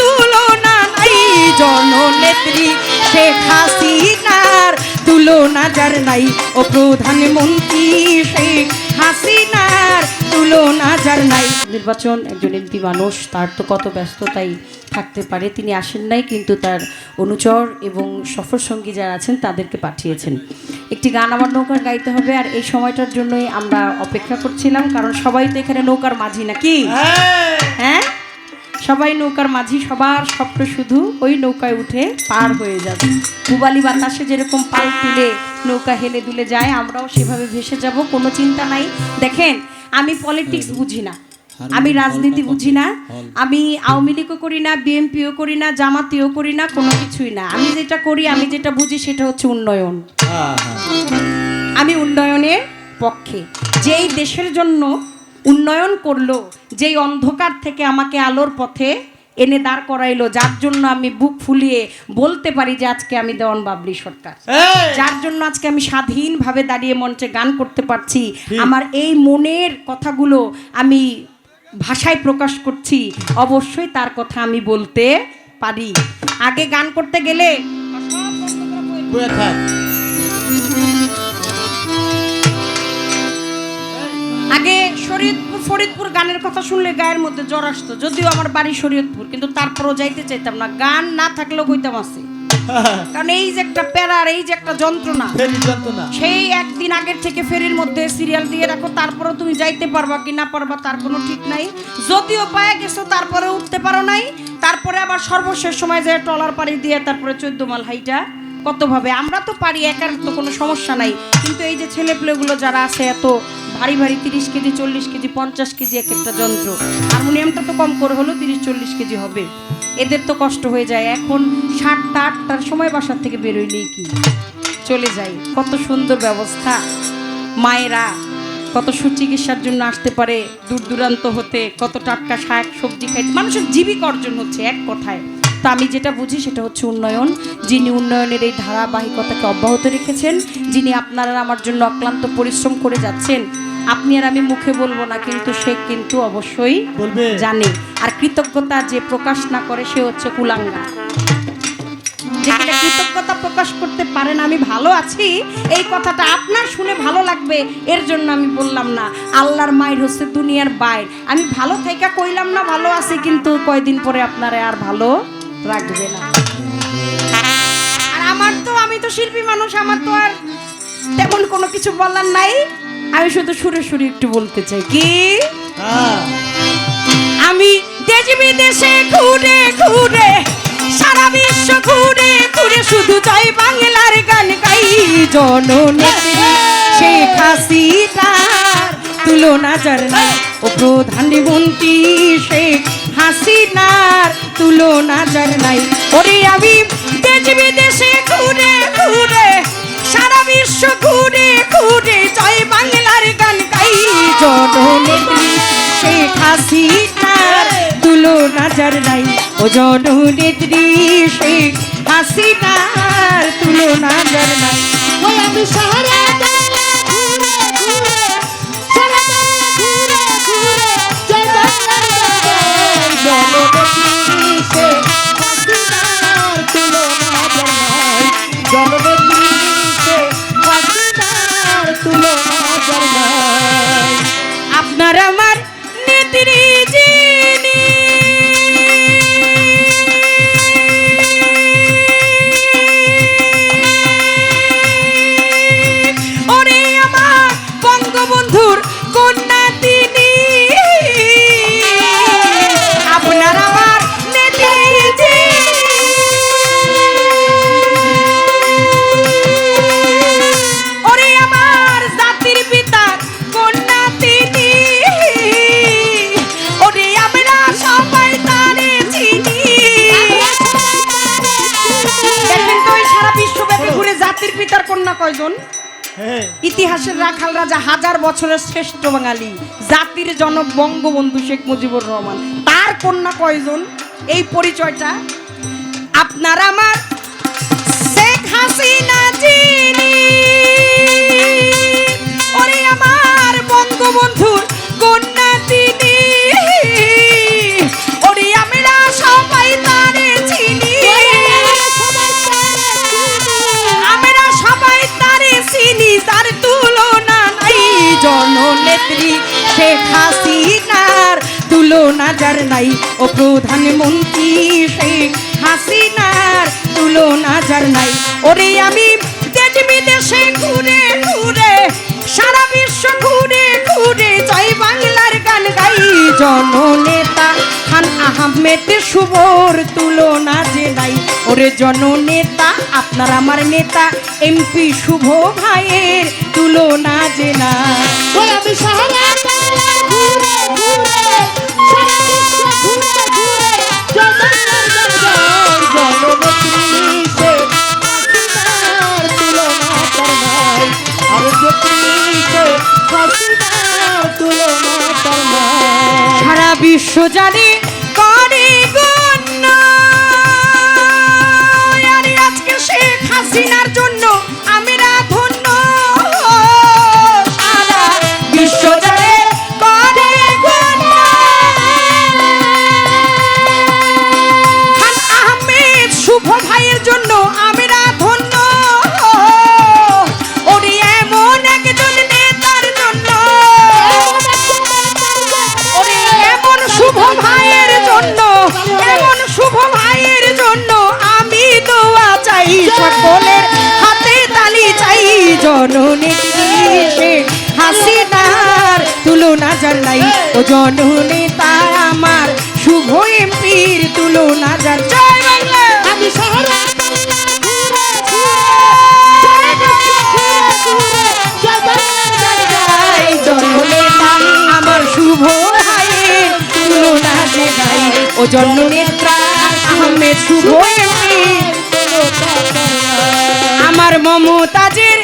তুলনা নাই জননেত্রী শেখ হাসিনার তুলনা যার নাই। ও প্রধানমন্ত্রী শেখ হাসিনার তুলনা যার নাই। নির্বাচন একজন এমপি মানুষ তার তো কত ব্যস্ততাই থাকতে পারে তিনি আসেন নাই কিন্তু তার অনুচর এবং সফর সঙ্গী যারা আছেন তাদেরকে পাঠিয়েছেন। একটি গান আমার নৌকার গাইতে হবে আর এই সময়টার জন্যই আমরা অপেক্ষা করছিলাম কারণ সবাই তো এখানে নৌকার মাঝি নাকি? হ্যাঁ। সবাই নৌকার মাঝি সবার স্বপ্ন শুধু ওই নৌকায় উঠে পার হয়ে যাবে। পুবালি বাতাসে যেরকম পাল তুলে নৌকা হেলে দুলে যায় আমরাও সেভাবে ভেসে যাব কোনো চিন্তা নাই। দেখেন আমি পলিটিক্স বুঝি না আমি রাজনীতি বুঝি না আমি আওয়ামী লীগও করি না বিএনপিও করি না জামাতিও করি না কোনো কিছুই না। আমি যেটা করি আমি যেটা বুঝি সেটা হচ্ছে উন্নয়ন। আমি উন্নয়নের পক্ষে। যেই দেশের জন্য উন্নয়ন করল যেই অন্ধকার থেকে আমাকে আলোর পথে এনে দাঁড় করাইলো যার জন্য আমি বুক ফুলিয়ে বলতে পারি যে আজকে আমি দেওয়ান বাবলি সরকার। যার জন্য আজকে আমি স্বাধীনভাবে দাঁড়িয়ে মঞ্চে গান করতে পারছি। আমার এই মনের কথাগুলো আমি ভাষায় প্রকাশ করছি অবশ্যই তার কথা আমি বলতে পারি। আগে গান করতে গেলে আগে শরীয়তপুর ফরিদপুর গানের কথা শুনলে গায়ের মধ্যে জ্বর আসতো। যদিও আমার বাড়ি শরীয়তপুর কিন্তু তারপরও যাইতে চাইতাম না। গান না থাকলেও কইতাম আছে। কারণ এই যে একটা প্যারার এই যে একটা যন্ত্রণা সেই একদিন আগের থেকে ফেরির মধ্যে সিরিয়াল দিয়ে রাখো তারপরেও তুমি যাইতে পারবা কি না পারবা তার কোনো ঠিক নাই। যদিও পায়ে গেছো তারপরে উঠতে পারো নাই। তারপরে আবার সর্বশেষ সময় যে টলার পাড়ি দিয়ে তারপরে চোদ্দ মাল হাইটা কতভাবে? আমরা তো পারি, একার তো কোনো সমস্যা নাই। কিন্তু এই যে ছেলেপেলেগুলো যারা আছে, এত ভারী ভারী তিরিশ কেজি, চল্লিশ কেজি, পঞ্চাশ কেজি এক একটা যন্ত্র। হারমোনিয়ামটা তো কম করে হলো তিরিশ, চল্লিশ কেজি হবে। এদের তো কষ্ট হয়ে যায়। এখন সাতটা, আটটার সময় বাসার থেকে বেরোইলেই কি? চলে যাই। কত সুন্দর ব্যবস্থা। মায়েরা কত সুচিকিৎসার জন্য আসতে পারে দূর দূরান্ত হতে, কত টাটকা শাক, সবজি খাইতে। মানুষের জীবিকা অর্জন হচ্ছে এক কথায়। তো আমি যেটা বুঝি সেটা হচ্ছে উন্নয়ন। যিনি উন্নয়নের এই ধারাবাহিকতাকে অব্যাহত রেখেছেন যিনি আপনারা আমার জন্য অক্লান্ত পরিশ্রম করে যাচ্ছেন আপনি আর আমি মুখে বলব না কিন্তু সে কিন্তু অবশ্যই। জানে। আর কৃতজ্ঞতা যে প্রকাশ না করে সে হচ্ছে কুলাঙ্গা। যে কিনা কৃতজ্ঞতা প্রকাশ করতে পারেন আমি ভালো আছি এই কথাটা আপনার শুনে ভালো লাগবে এর জন্য আমি বললাম না আল্লাহর মায়ের হচ্ছে দুনিয়ার বাইর। আমি ভালো থাইকা কইলাম না ভালো আছি কিন্তু কয়দিন পরে আপনারা আর ভালো রাখবে না। আর আমার তো আমি তো শিল্পী মানুষ আমার তো আর তেমন কোনো কিছু বলার নাই। আমি শুধু সুরে সুরে একটু বলতে চাই। কি? আমি দেশ বিদেশে ঘুরে ঘুরে সারা বিশ্ব ঘুরে ঘুরে শুধু জয় বাংলার গান গাই জননেত্রী শেখ হাসিনার তুলনা নাই ও প্রধানমন্ত্রী শেখ হাসিনার তুলনা যার নাই। ওরে আমি দেশ বিদেশে ঘুরে ঘুরে, সারা বিশ্ব ঘুরে ঘুরে জয় বাংলার গান গাই। জননেত্রী শেখ হাসিনার তুলনা যার নাই। ও জননেত্রী শেখ হাসিনার তুলনা যার নাই। ওই আমি সারা আমার নেত্রী যিনি পিতার কন্যা কয়জন? হ্যাঁ। ইতিহাসের রাখাল রাজা হাজার বছরের শ্রেষ্ঠ বাঙালি। জাতির জনক বঙ্গবন্ধু শেখ মুজিবুর রহমান। তার কন্যা কয়জন? এই পরিচয়টা আপনার আমার শেখ হাসিনা যিনি। প্রধানমন্ত্রী শেখ হাসিনার তুলনা যার নাই। ওরে আমি দেশ বিদেশে ঘুরে ঘুরে, সারা বিশ্ব ঘুরে ঘুরে জয় বাংলার গান গাই। জননেতা খান আহমেদ শুভর তুলনা যে নাই। ওরে জননেতা, আপনার আমার নেতা, এমপি শুভ ভাইয়ের তুলনা যে না ঘুরে ঘুরে সারা বিশ্ব জানে করে গুণ আজকে শেখ হাসিনার সকলের হাতে তালি চাই জননেত্রী শেখ হাসিনার তুলনা যার নাই ও জননেতা আমার শুভ এমপির তুলনা জয় বাংলা! আমি আমার শুভ তুলনা ও আহমেদ শুভ মমতাজের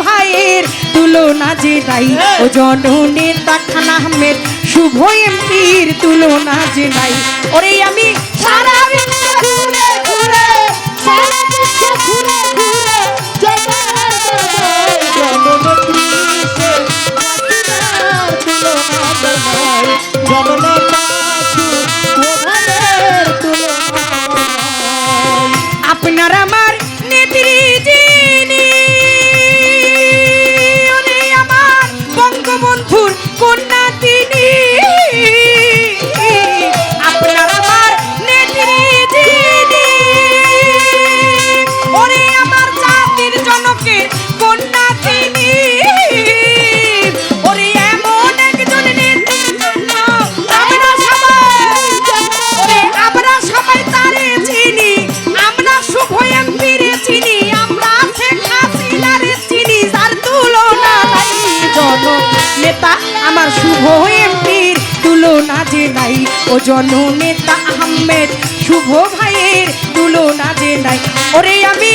ভাইয়ের তুলনা যে নাই ও জননেতা খান আহমেদ শুভ এমপির তুলনা যে নাই ওরে আমি সারা বিশ্ব ঘুরে ঘুরে সারা বিশ্ব ঘুরে ঘুরে জগন্নাথ শুভ এমপির তুলনা যে নাই। ও জন নেতা আহমেদ শুভ ভাইয়ের তুলনা যে নাই। ওরে আমি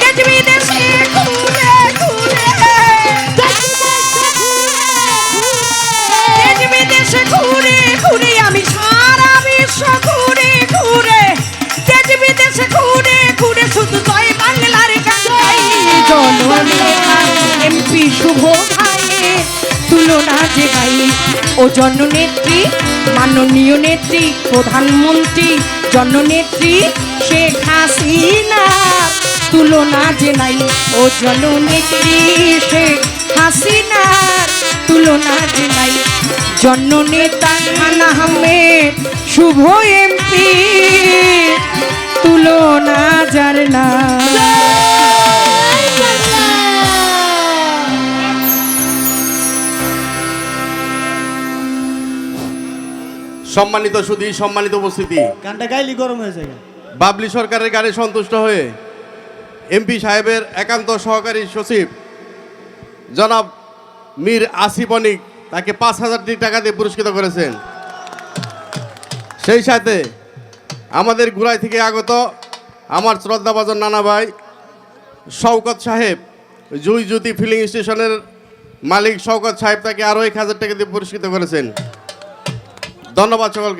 দেশ ঘুরে ঘুরে। দেশ ঘুরে ঘুরে আমি সারা বিশ্ব ঘুরে ঘুরে। দেশ বিদেশে ঘুরে ঘুরে শুধু জয় বাংলার গান জননেতা এমপি শুভ তুলনা যে গাই ও জননেত্রী, মাননীয় নেত্রী, প্রধানমন্ত্রী, জননেত্রী শেখ হাসিনা। তুলনা যে নাই। ও জননেত্রী শেখ হাসিনার তুলনা যে নাই। জননেতা খান আহমেদ, শুভ এমপি। তুলনা যার না সম্মানিত সুধী সম্মানিত উপস্থিতি। গানটা গাইলি গরম হয়ে যায়। বাবলি সরকারের গানে সন্তুষ্ট হয়ে এমপি সাহেবের একান্ত সহকারী সচিব জনাব মীর আসিফ অনিক তাকে পাঁচ হাজারটি টাকা দিয়ে পুরস্কৃত করেছেন। সেই সাথে আমাদের গুড়াই থেকে আগত আমার শ্রদ্ধাভাজন নানা ভাই শওকত সাহেব জুই জ্যোতি ফিলিং স্টেশনের মালিক শওকত সাহেব তাকে আরও এক হাজার টাকা দিয়ে পুরস্কৃত করেছেন। ধন্যবাদ সকলকে।